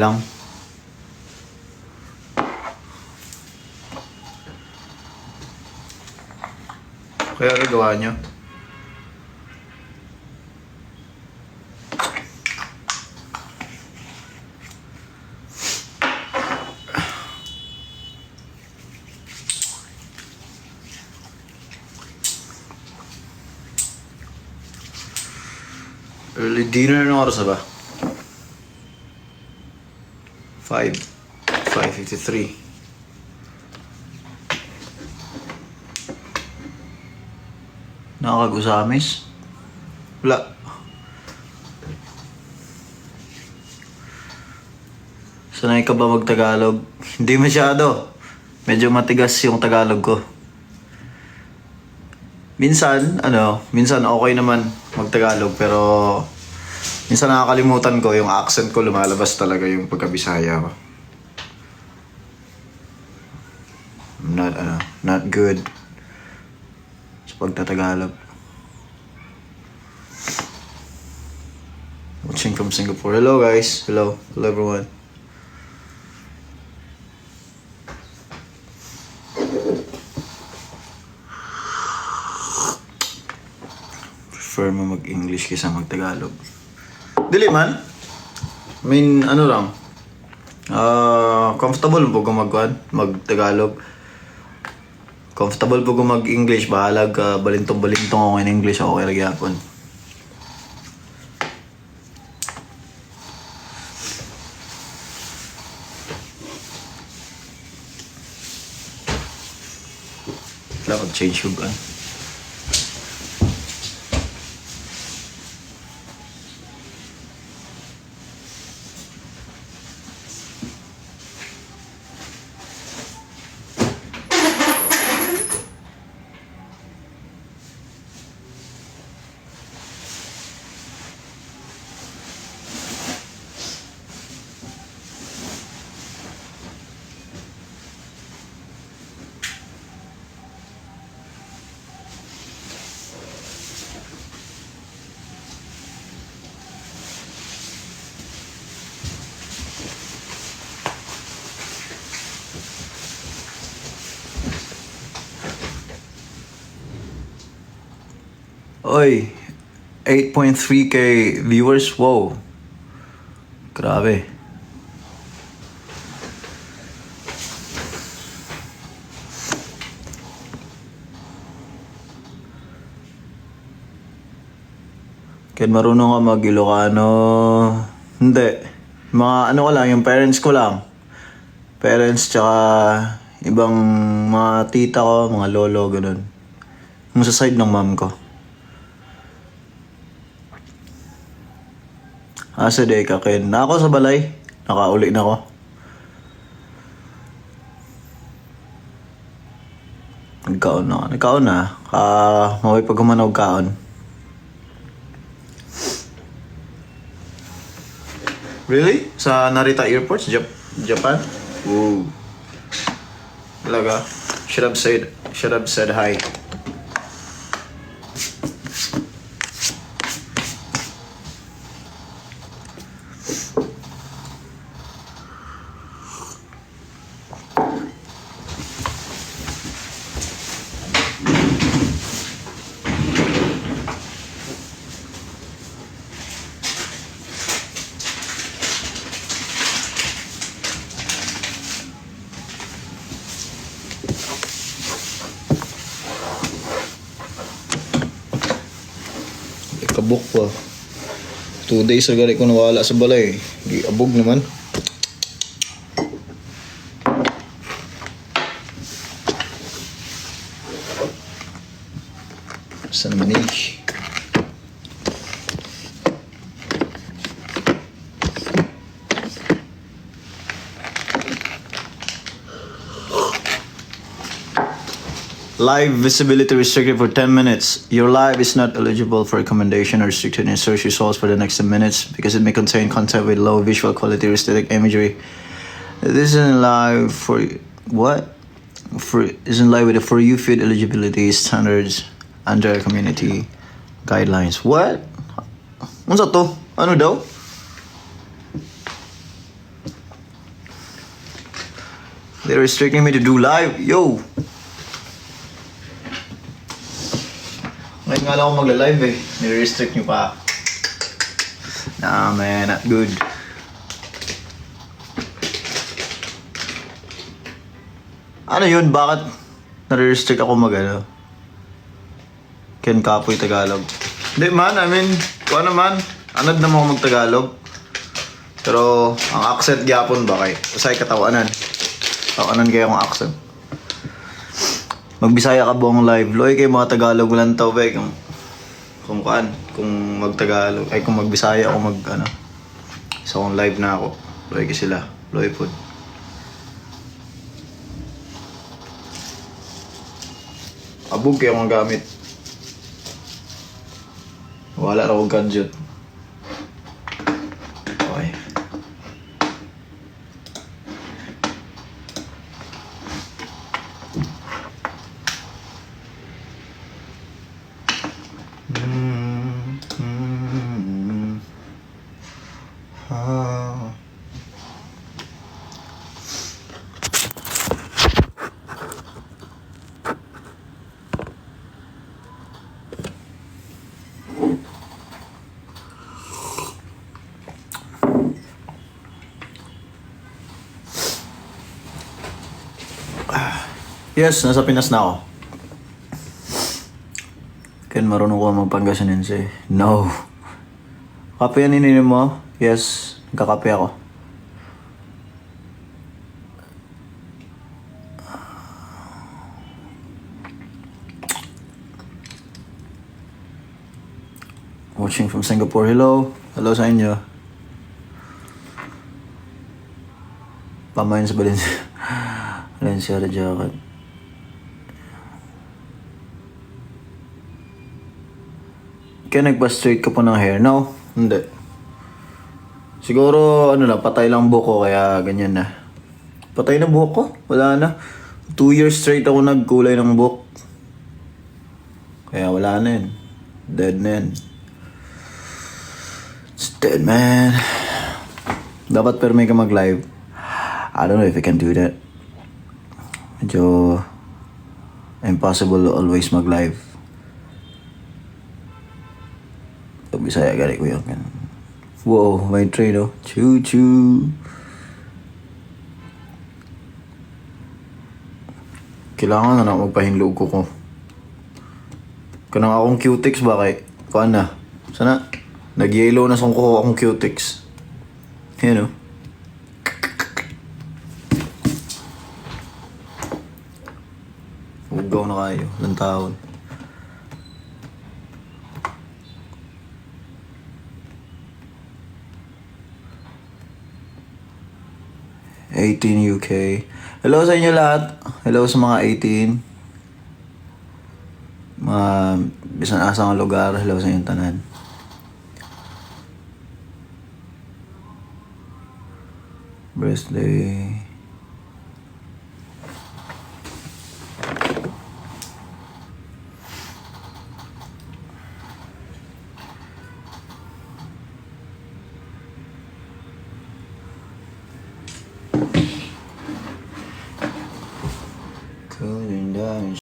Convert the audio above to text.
lang. Kaya ano gawa nyo? Early dinner ng oras ba? 5. 5.53. Nakakag-usamis? Wala. Sanay ka ba mag-Tagalog? Hindi masyado. Medyo matigas yung Tagalog ko. Minsan, ano, minsan okay naman mag-Tagalog pero minsan nakakalimutan ko yung accent ko lumalabas talaga yung pagkabisaya ko. I'm not, ano, not good sa pagtatagalog. Watching from Singapore. Hello guys. Hello. Hello everyone. Prefer mo mag-English kaysa mag-Tagalog. Dili man. I mean, ano lang. Ah, comfortable po kung mag mag-Tagalog. Comfortable po kung mag-English. Bahalag ka, balintong-balintong ako in English. Okay lagi hapon. Wala mag-change yung gan. Oy, 8.3k viewers. Wow. Grabe. Kaya marunong ka mag Ilocano. Hindi. Mga ano ko lang, yung parents ko lang. Parents tsaka ibang mga tita ko, mga lolo, ganun. Yung sa side ng mom ko. Asa day ka ken. Na ako sa balay. Nakauli na ako. Nagkaon na. Nagkaon na. Ka maway pag humanaw kaon. Really? Sa Narita Airport? Jap- Japan? Ooh. Talaga? Should have said, should have said hi. Kabuk pa. Two days na gali ko nawala sa balay. Di abog naman. Live visibility restricted for 10 minutes. Your live is not eligible for recommendation or restricted in search results for the next 10 minutes because it may contain content with low visual quality or aesthetic imagery. This isn't live for what? For isn't live with the for you feed eligibility standards under community guidelines. What? Unsa to? Ano daw? They're restricting me to do live. Yo! Lang ako magla-live eh. Nire-restrict nyo pa. Nah, man. Not good. Ano yun? Bakit nare-restrict ako mag ano? Ken Kapoy Tagalog. Hindi man, I mean, kung ano man, anad naman ako mag-Tagalog. Pero, ang accent gyapon ba kay? Usay katawanan. Tawanan kaya akong accent. Magbisaya ka buong live. Loy kay mga Tagalog lang tao ba kung kung kuan, kung magtagalog ay kung magbisaya ako mag ano. So kung live na ako. Loy kay sila. Loy pod. Abog kayo mga gamit. Wala akong gadget. Yes, nasa Pinas na ako. Ken, marunong ko magpangasinense. No. Kape yan ininom mo? Yes, nagkakape ako. Watching from Singapore. Hello. Hello sa inyo. Pamain sa Valencia. Valencia jacket. Kaya nagpa-straight ka po ng hair? No, hindi. Siguro, ano na, patay lang buhok ko, kaya ganyan na. Patay na buhok ko? Wala na. Two years straight ako nagkulay ng buhok. Kaya wala na yun. Dead na yun. It's dead, man. Dapat pero may ka mag-live. I don't know if I can do that. Medyo impossible always mag-live. Bisaya gali ko yun. Wow, may train oh. Choo choo. Kailangan na na magpahinlog ko ko. Kanang akong cutex ba kay? Kuan na. Sana? Nag-yellow na song ko akong cutex. Yan oh. Ugaw na kayo. Ilang taon. Eighteen UK. Hello sa inyo lahat. Hello sa mga 18. Mga bisan asang lugar. Hello sa inyong tanan. Birthday.